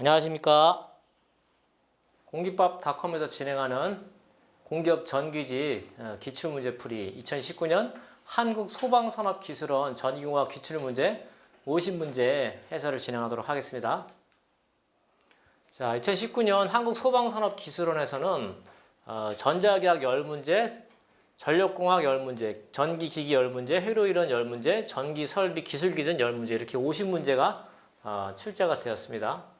안녕하십니까. 공기밥닷컴에서 진행하는 공기업 전기지 어, 기출문제풀이 2019년 한국소방산업기술원 전기공학 기출문제 50문제 해설을 진행하도록 하겠습니다. 자, 2019년 한국소방산업기술원에서는 어, 전자기학 10문제, 전력공학 10문제, 전기기기 10문제, 회로이론 10문제, 전기설비 기술기준 10문제 이렇게 50문제가 어, 출제가 되었습니다.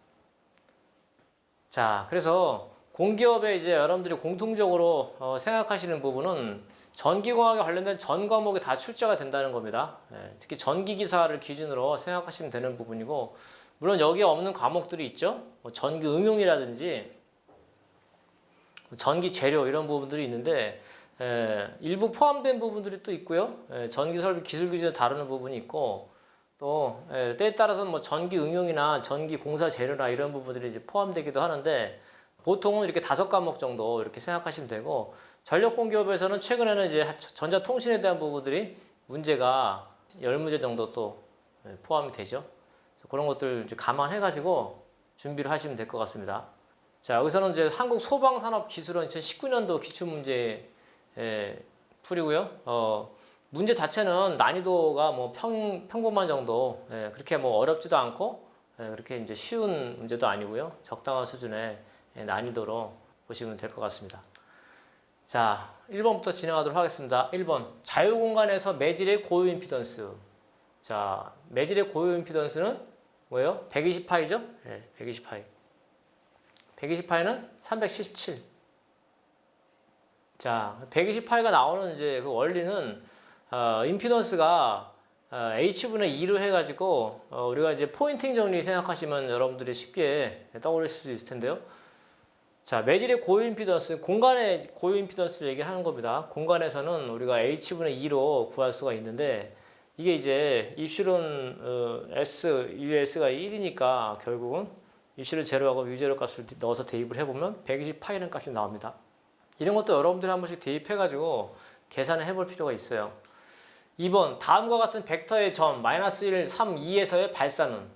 자, 그래서 공기업에 이제 여러분들이 공통적으로 어, 생각하시는 부분은 전기공학에 관련된 전 과목이 다 출제가 된다는 겁니다. 예, 특히 전기기사를 기준으로 생각하시면 되는 부분이고, 물론 여기에 없는 과목들이 있죠. 뭐 전기 응용이라든지 전기 재료 이런 부분들이 있는데 에, 일부 포함된 부분들이 또 있고요. 에, 전기 설비 기술 기준을 다루는 부분이 있고 또 에, 때에 따라서는 뭐 전기 응용이나 전기 공사 재료나 이런 부분들이 이제 포함되기도 하는데 보통은 이렇게 다섯 과목 정도 이렇게 생각하시면 되고 전력 공 기업에서는 최근에는 이제 전자통신에 대한 부분들이 문제가 열 문제 정도 또 에, 포함이 되죠. 그런 것들 이제 감안해 가지고 준비를 하시면 될 것 같습니다. 자, 여기서는 이제 한국 소방산업기술원 2019년도 기출문제 에, 풀이고요. 어, 문제 자체는 난이도가 뭐 평, 평범한 정도, 예, 그렇게 뭐 어렵지도 않고, 예, 그렇게 이제 쉬운 문제도 아니고요. 적당한 수준의 예, 난이도로 보시면 될 것 같습니다. 자, 1번부터 진행하도록 하겠습니다. 1번. 자유공간에서 매질의 고유 임피던스. 자, 매질의 고유 임피던스는 뭐예요? 120파이죠? 예, 120파이. 120파이는 377. 자, 120파이가 나오는 이제 그 원리는 어, 임피던스가 어, h분의 2로 해가지고 어, 우리가 이제 포인팅 정리 생각하시면 여러분들이 쉽게 떠올리실 수 있을 텐데요. 자, 매질의 고유 임피던스, 공간의 고유 임피던스를 얘기하는 겁니다. 공간에서는 우리가 h분의 2로 구할 수가 있는데 이게 이제 입실은 어, s, us가 1이니까 결국은 입실을 제로하고 유제로 값을 넣어서 대입을 해보면 120파이라는 값이 나옵니다. 이런 것도 여러분들이 한 번씩 대입해가지고 계산을 해볼 필요가 있어요. 2번 다음과 같은 벡터의 점 마이너스 1, 3, 2에서의 발산은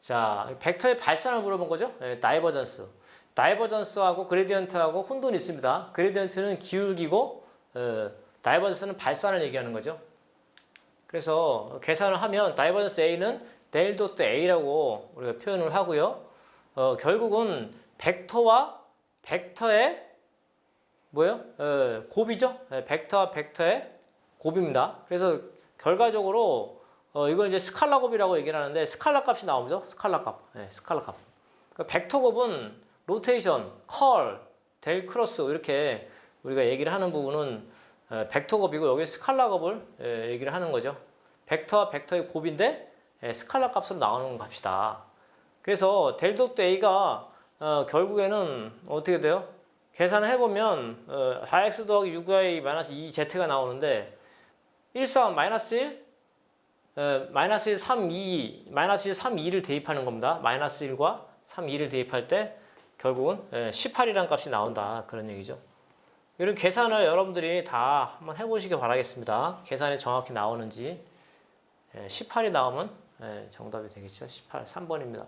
자 벡터의 발산을 물어본 거죠. 네, 다이버전스 다이버전스하고 그레디언트하고 혼돈이 있습니다. 그레디언트는 기울기고 어, 다이버전스는 발산을 얘기하는 거죠. 그래서 계산을 하면 다이버전스 A는 델 도트 A라고 우리가 표현을 하고요. 어, 결국은 벡터와 벡터의 뭐예요? 어, 곱이죠. 네, 벡터와 벡터의 곱입니다. 그래서 결과적으로 어, 이걸 이제 스칼라 곱이라고 얘기를 하는데 스칼라 값이 나오죠. 스칼라 값. 네, 스칼라 값. 그러니까 벡터 곱은 로테이션, 컬, 델 크로스 이렇게 우리가 얘기를 하는 부분은 어, 벡터 곱이고 여기 스칼라 곱을 예, 얘기를 하는 거죠. 벡터와 벡터의 곱인데 예, 스칼라 값으로 나오는 값이다. 그래서 델 도트 A가 어, 결국에는 어떻게 돼요? 계산을 해보면 어, 4x 더하기 6y 마이너스 2z가 나오는데 1, 3, 마이너스 1, 어, 마이너스 1, 3, 2, 마이너스 1, 3, 2를 대입하는 겁니다. 마이너스 1과 3, 2를 대입할 때 결국은 예, 18이라는 값이 나온다. 그런 얘기죠. 이런 계산을 여러분들이 다 한번 해보시기 바라겠습니다. 계산이 정확히 나오는지. 예, 18이 나오면 예, 정답이 되겠죠. 18, 3번입니다.